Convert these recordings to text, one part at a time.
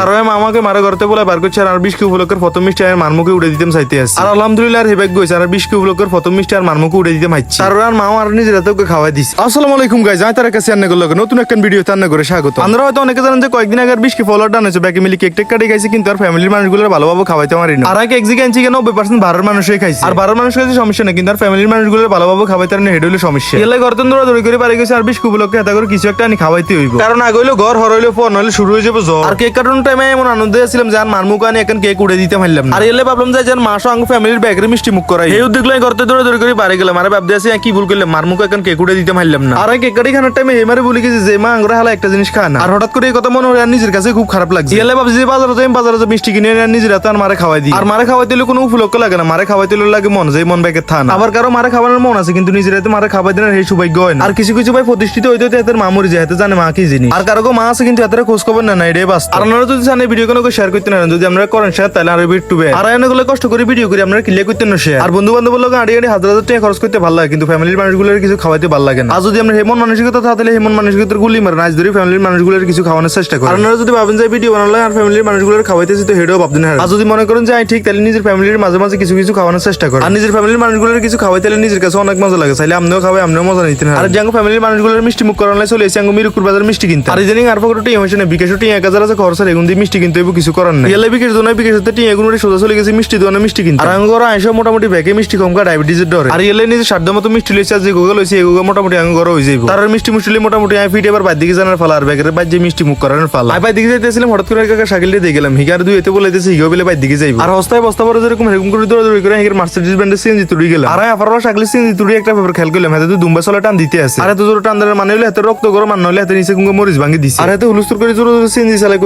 আর ওই মামাকে মারা করতে বলে বার করছে আর বিশ উপলক্ষের প্রথম মিষ্টি আর মারমুখে উড়ে দিতাম চাইতে আছে আর আলহামদুলিল্লাহ আর হেবেক গইছে আর বিশ উপলক্ষের প্রথম মিষ্টি আর মারমুখে উড়ে দিতাম হাইছি আর ওর মামা আর নিজের হাতে ওকে খাওয়াই দিছে। আসসালামু আলাইকুম গাইজ আমি তার কাছে আন্না করল নতুন একটা ভিডিও তান্না করে স্বাগত। আমরা হয়তো অনেকে জানেন যে কয়েকদিন আগে আর বিশ কি ফলোয়ার ডান হয়েছে ব্যাকে মিলি কেক টেক কাটি খাইছে কিন্তু আর ফ্যামিলির মানুষগুলোর ভালোভাবে খাওয়াইতে পারি না আর আগে এক জিগে আনছি কেন নব্বই পার্সেন্ট ভারতের মানুষই খাইছে। আর ভারতের মানুষ খাইছে সমস্যা নেই কিন্তু আর ফ্যামিলির মানুষগুলোর ভালোভাবে খাওয়াইতে পারে না হেড সমস্যা। এলে গর্তন দৌড়া দৌড়ি করে পারে গেছে আর বিশ উপলক্ষে হাতে করে কিছু একটা আনি খাওয়াইতে হইব। কারণ আগে হইল ঘর হর হইল ফোন হইলে শুরু হয়ে যাবে জ্বর। আর কেক কাটানোর টাইমে এমন আনন্দ ছিলাম যে আর আনি এখন কেক উড়ে দিতে পারলাম আর এলে ভাবলাম যে যেন মাসও আঙ্গ ফ্যামিলির ব্যাগরে মিষ্টি মুখ করাই। এই উদ্যোগ লাই করতে দৌড়ে দৌড়ে করে বাড়ি গেলাম। আর ভাবতে আছি কি ভুল করলাম মারমুখ এখন কেক উড়ে দিতে পারলাম না? আর কেক কাটি খানোর টাইমে হেমারে বলে গেছি যে মা আঙ্গুরা হালা একটা জিনিস খায় না। আর হঠাৎ করে এই কথা মনে হয় আর নিজের কাছে খুব খারাপ লাগছে। এলে ভাবছি যে বাজারে যাই বাজারে যাই মিষ্টি কিনে আর নিজের হাতে আর মারে খাওয়াই দিই। আর মারে খাওয়াই দিলে কোনো উপলক্ষ লাগে না। মারে খাওয়াই দিলে লাগে মন যে মন ব্যাগের থান আবার কারও মারে খাওয়ানোর মন আছে কিন্তু নিজের হাতে মারে খাওয়াই দিলে সেই সৌভাগ্য হয় না। আর কিছু কিছু ভাই প্রতিষ্ঠিত হইতে হাতের মা মরে যায় হাতে জানে মা কি জিনিস। আর কারও মা আছে কিন্তু হাতের খোঁজ খবর না না এটাই বাস আর যদি জানেন ভিডিও কোনো শেয়ার করতে না যদি আমরা করেন শেয়ার তাহলে আরও একটু বে আর এনে কষ্ট করে ভিডিও করি আপনারা ক্লিয়ার করতে না শেয়ার আর বন্ধু বান্ধব লোক আড়ি আড়ি হাজার হাজার টাকা খরচ করতে ভালো লাগে, কিন্তু ফ্যামিলির মানুষগুলোর কিছু খাওয়াতে ভালো লাগে না। আর যদি আমরা হেমন মানসিকতা থাকলে হেমন মানসিকতার গুলি মারে নাচ ধরে ফ্যামিলির মানুষগুলোর কিছু খাওয়ানোর চেষ্টা আর আপনারা যদি ভাবেন যে ভিডিও বানালে আর ফ্যামিলির মানুষগুলোর খাওয়াইতেছি, তো হেডও ভাবতেন আর যদি মনে করেন যে ঠিক, তাহলে নিজের ফ্যামিলির মাঝে মাঝে কিছু কিছু খাওয়ানোর চেষ্টা করেন। আর নিজের ফ্যামিলির মানুষগুলোর কিছু খাওয়াইতে তাহলে নিজের কাছে অনেক মজা লাগে, চাইলে আপনিও খাওয়াই আপনিও মজা নিতেন আর যে ফ্যামিলির মানুষগুলোর মিষ্টি মুখ করানো চলে এসে আঙ্গু মিরুকুর বাজার মিষ্টি কিনতে। আর ইদানিং আর হয়েছে না বিকাশও টিয়া এক হাজার আছে খরচ আর দিয়ে মিষ্টি কিন্তু হইব কিছু করার নাই। এলে বিকাশ দোনায় বিকাশ হতে টিয়া এগুন সোজা চলে গেছে মিষ্টি দোকানে মিষ্টি কিনতে। আর আঙ্গুর আইসা মোটামুটি ব্যাগে মিষ্টি কম কা ডায়াবেটিসের ডরে। আর এলে নিজে সাধ্য মতো মিষ্টি লইছে যে গুগল হয়েছে এগুলো মোটামুটি আঙ্গুর হয়ে যাইব। তার মিষ্টি মুষ্টি মোটামুটি আমি ফিটে এবার বাদ দিকে জানার ফালা আর ব্যাগের যে মিষ্টি মুখ করানোর ফালা। আমি বাদ দিকে যাইতেছিলাম হঠাৎ করে কাকা সাইকেল দিয়ে গেলাম হিগার দুই এতে বলে দিয়েছে হিগো বেলে বাদ দিকে যাইব। আর হস্তায় বস্তা বড় যেরকম এরকম করে দৌড়া দৌড়ি করে হিগার মার্সিডিজ ব্যান্ডের সিএনজি তুড়ি গেলাম। আর আফার সাইকেল সিএনজি তুড়ি একটা ব্যাপার খেয়াল করলাম হাতে তো দুম্বা চলা টান দিতে আছে। আর এত জোর টান দেওয়ার মানে হলে হাতে রক্ত গরম আর নলে হাতে নিচে কুঙ্গে মরিচ ভাঙি দিছে। আর এত হুলুস্তুর করে জোর জোর সিএনজি চালাই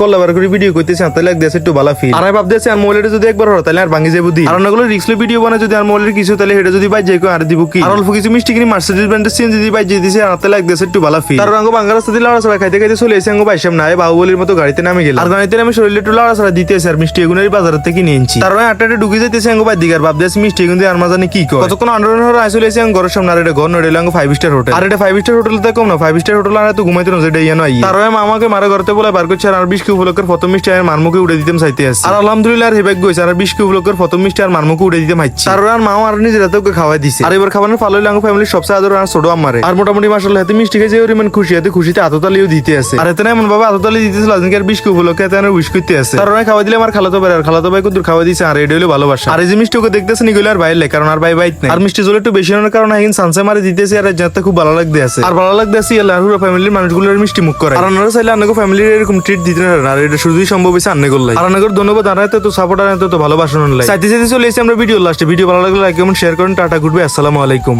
কল্লা বার করে ভিডিও কইতেছে হাতে লাগ দিয়েছে একটু ভালো ফিল আর আমি ভাবতেছি আর মোবাইলটা যদি একবার হলো তাহলে আর ভাঙি যাব দি। আর অন্যগুলো রিক্সলে ভিডিও বানায় যদি আর মোবাইলের কিছু তাহলে হেঁটে যদি বাই যাই আর দিব কি? আর অল্প কিছু মিষ্টি কিনে মার্সিডিজ ব্র্যান্ডের সিএনজি যদি বাই দিয়ে দিছে আর হাতে লাগ দিয়েছে একটু ভালো ফিল আর আঙ্গো বাঙ্গা রাস্তা দিলে লড়াছড়া খাইতে খাইতে চলে এসে আঙ্গো বাইসাম না বাহুবলির মতো গাড়িতে নামে গেল আর গাড়িতে নামে শরীরে একটু লড়াছড়া দিতে আর মিষ্টি এগুলোর বাজার থেকে নিয়ে এনেছি তার আটটা ঢুকে যাইতেছে আঙ্গো বাই দিগার ভাব দিয়েছে মিষ্টি দিয়ে আর মাঝানে কি কর কতক্ষণ আন্দোলন হয়ে আসলে এসে ঘরের সামনে আর এটা ঘর নড়ে আঙ্গো ফাইভ স্টার হোটেল আর এটা ফাইভ স্টার হোটেল তো কম না ফাইভ স্টার হোটেল আর তো ঘুমাইতে না যেটা ইয়ানো আই তার মামাকে মারা করতে বলে বার করছে আর বিশ কি উপলক্ষের প্রথম মিষ্টি আর মারমুখে উড়ে দিতাম চাইতে আছে আর আলহামদুলিল্লাহ আর হেবেক গইছে আর বিশ কি উপলক্ষের প্রথম মিষ্টি আর মারমুখে উড়ে হাইছি তার আর মাও আর নিজের হাতে ওকে খাওয়াই দিছে। আর এবার খাবারের ফালো আঙ্গো ফ্যামিলির সবচেয়ে আদর আর ছোট আমারে আর মোটামুটি মাসাল্লাহ হাতে মিষ্টি খেয়ে যে খুশি হাতে খুশিতে আততালিও দিতে আছে। আর এতে এমন ভাবে আততালি দিতেছিল আজকে আর বিশ কি উপলক্ষে এতে উইশ করতে আছে। তার খাওয়া দিলে আমার খালাতো ভাই আর খালাতো ভাই কুদুর খাওয়া দিছে আর এটা হলো ভালোবাসা। আর এই যে মিষ্টি ওকে দেখতেছে নিগুলো আর বাইরে কারণ আর ভাই বাইত নেই। আর মিষ্টি জল একটু বেশি হওয়ার কারণে এখন সানসে মারে দিতেছে আর যাতে খুব ভালো লাগতে আছে। আর ভালো লাগতে আছে ফ্যামিলির মানুষগুলোর মিষ্টি মুখ করে আর চাইলে আপনাকে ফ্যামিলির এরকম ট্রিট দিতে পারেন আর এটা শুধুই সম্ভব হয়েছে আন্নে করলে আর অনেকের ধন্যবাদ আর এত তো সাপোর্ট আর এত তো ভালোবাসা চাইতে চাইতে চলে এসে আমরা ভিডিও লাস্টে ভিডিও ভালো লাগলে লাইক কমেন্ট শেয়ার করেন টাটা গুড বাই আসসালামু আলাইকুম।